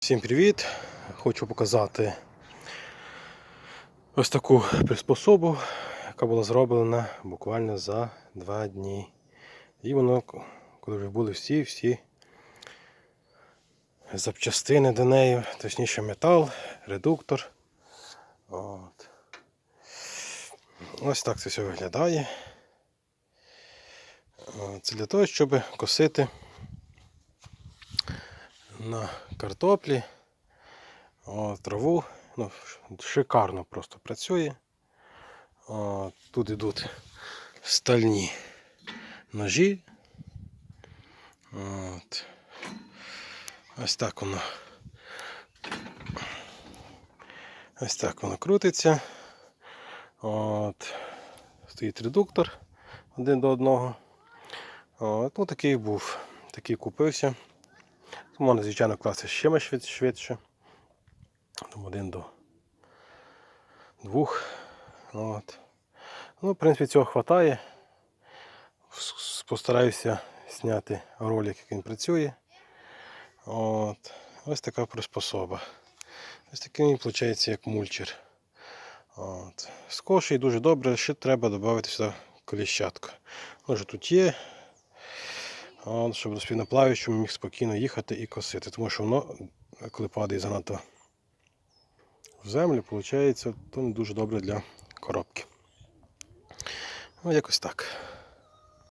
Всім привіт! Хочу показати ось таку приспособу, яка була зроблена буквально за два дні. І воно, коли вже були всі, всі запчастини до неї, точніше метал, редуктор. От. Ось так це все виглядає. Це для того, щоб косити на картоплі, траву. Ну, шикарно просто працює. Тут йдуть стальні ножі. От. Ось так воно. Ось так воно крутиться. От. Стоїть редуктор один до одного. От, ну, такий був. Такий купився. Можна, звичайно, класти ще швидше. Там один до двох. От. Ну, в принципі, цього вистачає. Постараюся зняти ролик, як він працює. От. Ось така приспособа. Ось такий він виходить як мульчер. От. Скошує дуже добре, ще треба додати сюди коліщатку. Може тут є, От, щоб розпівноплаваючому міг спокійно їхати і косити. Тому що воно, коли падає занадто в землю, виходить, то не дуже добре для коробки. Ну, якось так.